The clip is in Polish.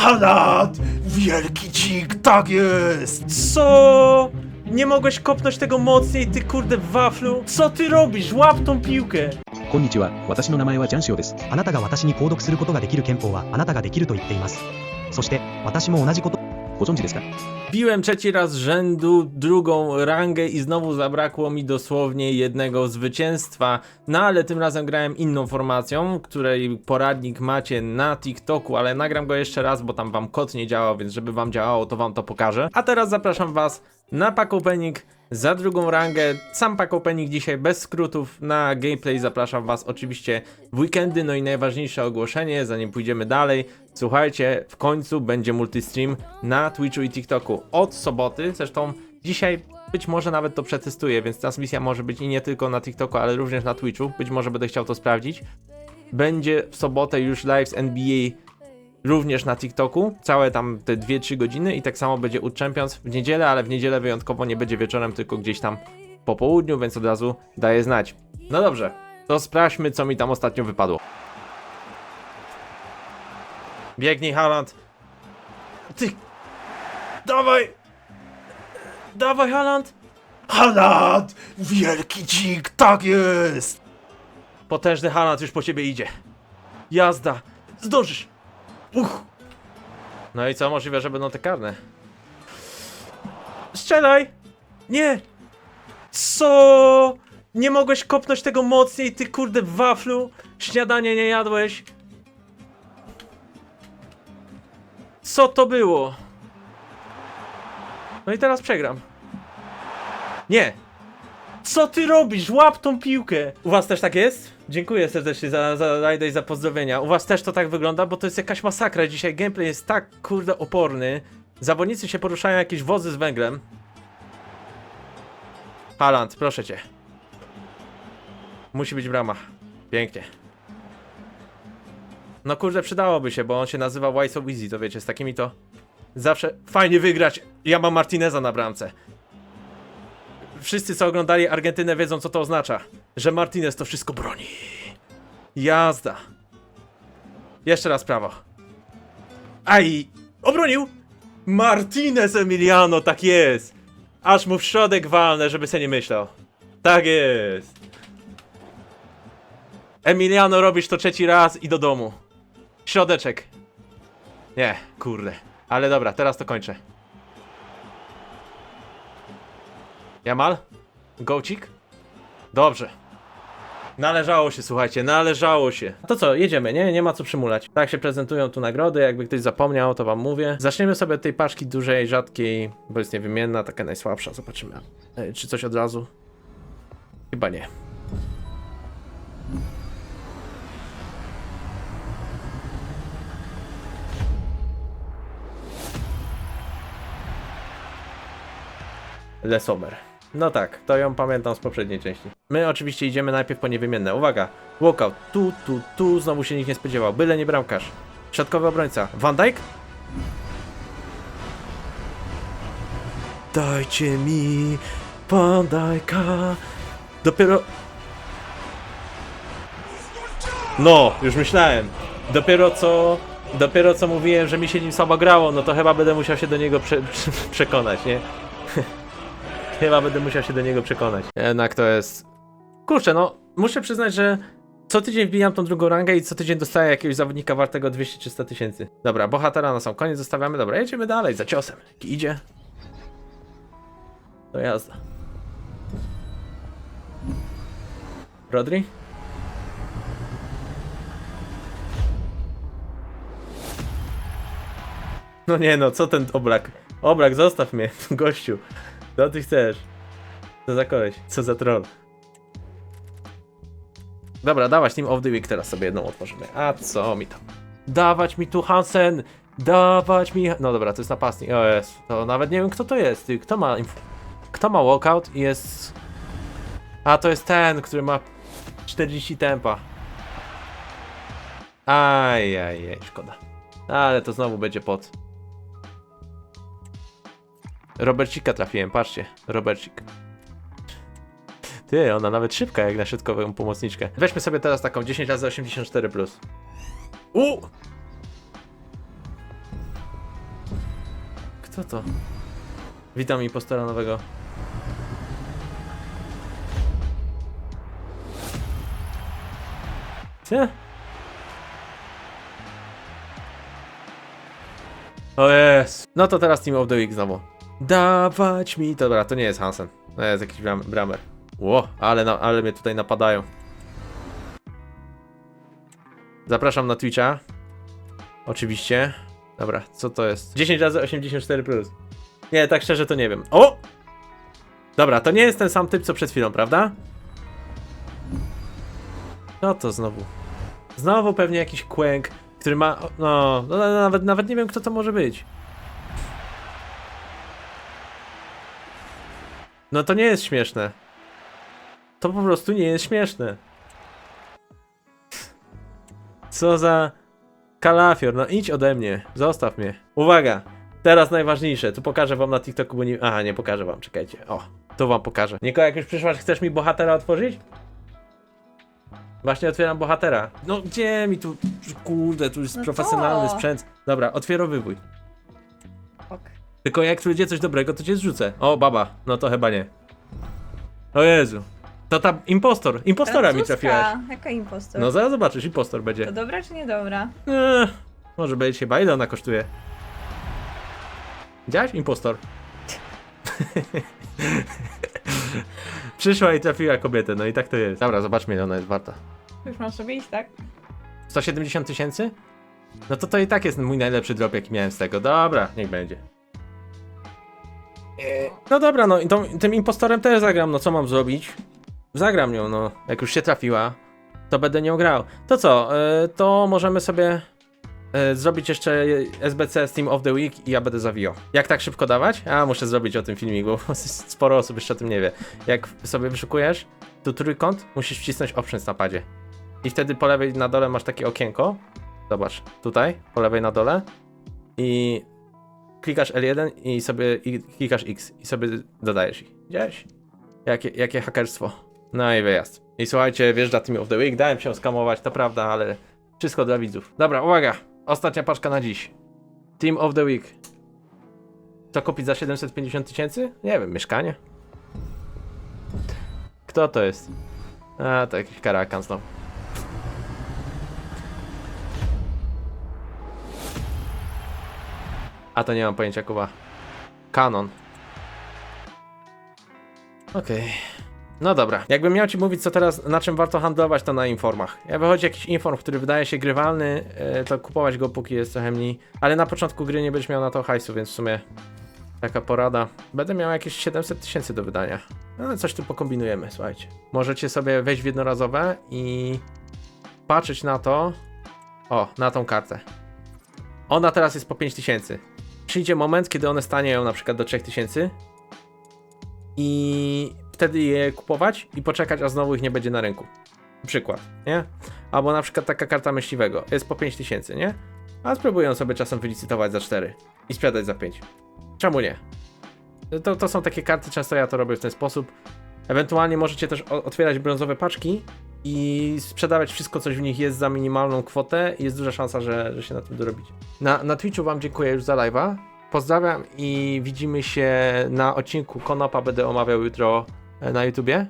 Haaland! Wielki dzik, tak jest! Co? Nie mogłeś kopnąć tego mocniej, ty kurde waflu? Co ty robisz? Łap tą piłkę! こんにちは私の名前はジャンシオですあなたが私に購読することができる憲法はあなたができると言っていますそして私も同じことご存知ですか Biłem trzeci raz z rzędu drugą rangę i znowu zabrakło mi dosłownie jednego zwycięstwa. No ale tym razem grałem inną formacją, której poradnik macie na TikToku, ale nagram go jeszcze raz, bo tam wam kod nie działał, więc żeby wam działało, to wam to pokażę. A teraz zapraszam was na pack opening za drugą rangę. Sam pack opening dzisiaj bez skrótów. Na gameplay zapraszam was oczywiście w weekendy. No i najważniejsze ogłoszenie, zanim pójdziemy dalej. Słuchajcie, w końcu będzie multistream na Twitchu i TikToku od soboty. Zresztą dzisiaj być może nawet to przetestuję, więc transmisja może być i nie tylko na TikToku, ale również na Twitchu. Być może będę chciał to sprawdzić. Będzie w sobotę już live z NBA również na TikToku, całe tam te 2-3 godziny i tak samo będzie u Champions w niedzielę, ale w niedzielę wyjątkowo nie będzie wieczorem, tylko gdzieś tam po południu, więc od razu daję znać. No dobrze, to sprawdźmy co mi tam ostatnio wypadło. Biegnij Haaland. Ty. Dawaj. Dawaj Haaland. Haaland! Wielki dzik, tak jest! Potężny Haaland już po ciebie idzie. Jazda. Zdążysz. Uch. No i co, możliwe, że będą te karne. Strzelaj! Nie! Co? Nie mogłeś kopnąć tego mocniej, ty kurde waflu? Śniadanie nie jadłeś? Co to było? No i teraz przegram. Nie! Co ty robisz? Łap tą piłkę! U was też tak jest? Dziękuję serdecznie za, za rajdę i za pozdrowienia. U was też to tak wygląda, bo to jest jakaś masakra. Dzisiaj gameplay jest tak kurde oporny. Zawodnicy się poruszają jakieś wozy z węglem. Haaland, proszę cię. Musi być brama. Pięknie. No kurde, przydałoby się, bo on się nazywa Why So Easy, to wiecie, z takimi to zawsze fajnie wygrać. Ja mam Martineza na bramce wszyscy co oglądali Argentynę wiedzą co to oznacza. Że Martinez to wszystko broni. Jazda. Jeszcze raz prawo. Aj! Obronił! Martinez Emiliano, tak jest! Aż mu w środek walnę, żeby se nie myślał. Tak jest. Emiliano robisz to trzeci raz i do domu. Środeczek. Nie, kurde. Ale dobra, teraz to kończę. Jamal? Gołcik? Dobrze. Należało się, słuchajcie, należało się. To co, jedziemy, nie? Nie ma co przymulać. Tak się prezentują tu nagrody, jakby ktoś zapomniał, to wam mówię. Zaczniemy sobie od tej paczki dużej, rzadkiej, bo jest niewymienna, taka najsłabsza, zobaczymy. E, Czy coś od razu? Chyba nie. Le Sommer. No tak, to ją pamiętam z poprzedniej części. My oczywiście idziemy najpierw po niewymienne. Uwaga, walkout. Tu, tu, tu, znowu się nikt nie spodziewał. Byle nie bramkarz. Środkowy obrońca. Van Dijk? Dajcie mi Van Dijk'a. Dopiero... No, już myślałem. Dopiero co... Dopiero co mówiłem, że mi się nim słabo grało, no to chyba będę musiał się do niego prze przekonać, nie? Chyba będę musiał się do niego przekonać. Jednak to jest. Kurczę, no, muszę przyznać, że co tydzień wbijam tą drugą rangę i co tydzień dostaję jakiegoś zawodnika wartego 200-300 tysięcy. Dobra, bohatera na sam koniec zostawiamy. Dobra, jedziemy dalej za ciosem. Idzie. To jazda. Rodri? No nie no, co ten oblak? Oblak, zostaw mnie, gościu. Co ty chcesz? Co za koleś? Co za troll? Dobra, dawać Team of the Week teraz sobie jedną otworzymy. A co mi tam? Dawać mi tu Hansen! Dawać mi... No dobra, to jest napastnik. O jest. To nawet nie wiem kto to jest. Kto ma... Kto ma walkout i jest... A to jest ten, który ma 40 tempa. Ajajaj, szkoda. Ale to znowu będzie pod. Robercika trafiłem, patrzcie. Robercik. Ty, ona nawet szybka jak na środkową pomocniczkę. Weźmy sobie teraz taką 10 razy 84 plus. U! Kto to? Witam impostora nowego. Ty? O jest. No to teraz Team of the Week znowu. Dawać mi. Dobra, to nie jest Hansen. To jest jakiś bram bramer. Ło, ale, na, ale mnie tutaj napadają. Zapraszam na Twitcha. Oczywiście. Dobra, co to jest? 10 razy 84 plus. Nie, tak szczerze to nie wiem. O! Dobra, to nie jest ten sam typ co przed chwilą, prawda? No to znowu. Znowu pewnie jakiś kłęk, który ma. No, no nawet, nawet nie wiem kto to może być. No to nie jest śmieszne. To po prostu nie jest śmieszne. Co za kalafior, no idź ode mnie, zostaw mnie. Uwaga, teraz najważniejsze, tu pokażę wam na TikToku, bo nie... Aha, nie pokażę wam, czekajcie, o, to wam pokażę. Niko, jak już przyszłaś, chcesz mi bohatera otworzyć? Właśnie otwieram bohatera. No gdzie mi tu, kurde, tu jest No profesjonalny co? sprzęt. Dobra, otwierowywuj. Tylko jak tu będzie coś dobrego, to cię zrzucę. O, baba, no to chyba nie. O Jezu. To ta impostor, impostora mi Francuska. trafiłaś. Jaka impostor? No zaraz zobaczysz, impostor będzie. To dobra czy niedobra? Eee, może być chyba. Ile ona kosztuje? Widziałeś? Impostor. Przyszła i trafiła kobietę, no i tak to jest. Dobra, zobaczmy ile ona jest warta. Już mam sobie iść, tak? 170 tysięcy? No to to i tak jest mój najlepszy drop jaki miałem z tego. Dobra, niech będzie. Eee, No dobra, no i tym impostorem też zagram, no co mam zrobić? Zagram nią, no. Jak już się trafiła, to będę nią grał. To co, e, to możemy sobie e, zrobić jeszcze SBC Steam of the Week i ja będę zawijał. Jak tak szybko dawać? A, muszę zrobić o tym filmiku, bo sporo osób jeszcze o tym nie wie. Jak sobie wyszukujesz tu trójkąt, musisz wcisnąć options na padzie. I wtedy po lewej na dole masz takie okienko. Zobacz, tutaj, po lewej na dole. I klikasz L1 i sobie i klikasz X i sobie dodajesz ich. Widziałeś? Jakie, jakie hakerstwo. No i wyjazd. I słuchajcie, wjeżdża Team of the Week. Dałem się skamować, to prawda, ale wszystko dla widzów. Dobra, uwaga. Ostatnia paczka na dziś. Team of the Week. Co kupić za 750 tysięcy? Nie wiem, mieszkanie. Kto to jest? A, to jakiś karakan znowu. A to nie mam pojęcia, Kuba. Canon. Okej. No dobra. Jakbym miał ci mówić, co teraz, na czym warto handlować, to na informach. Jak wychodzi jakiś inform, który wydaje się grywalny, e, to kupować go póki jest trochę mniej. Ale na początku gry nie będziesz miał na to hajsu, więc w sumie taka porada. Będę miał jakieś 700 tysięcy do wydania. No, coś tu pokombinujemy, słuchajcie. Możecie sobie wejść w jednorazowe i patrzeć na to. O, na tą kartę. Ona teraz jest po 5000. Przyjdzie moment, kiedy one stanieją na przykład do 3000 i wtedy je kupować i poczekać, a znowu ich nie będzie na rynku. Przykład, nie? Albo na przykład taka karta myśliwego jest po 5000, nie? A spróbuję sobie czasem wylicytować za 4 i sprzedać za 5. Czemu nie? To, to są takie karty, często ja to robię w ten sposób. Ewentualnie możecie też otwierać brązowe paczki i sprzedawać wszystko, coś w nich jest za minimalną kwotę jest duża szansa, że, że się na tym dorobicie. Na, na Twitchu wam dziękuję już za live'a. Pozdrawiam i widzimy się na odcinku Konopa, będę omawiał jutro e, na YouTubie.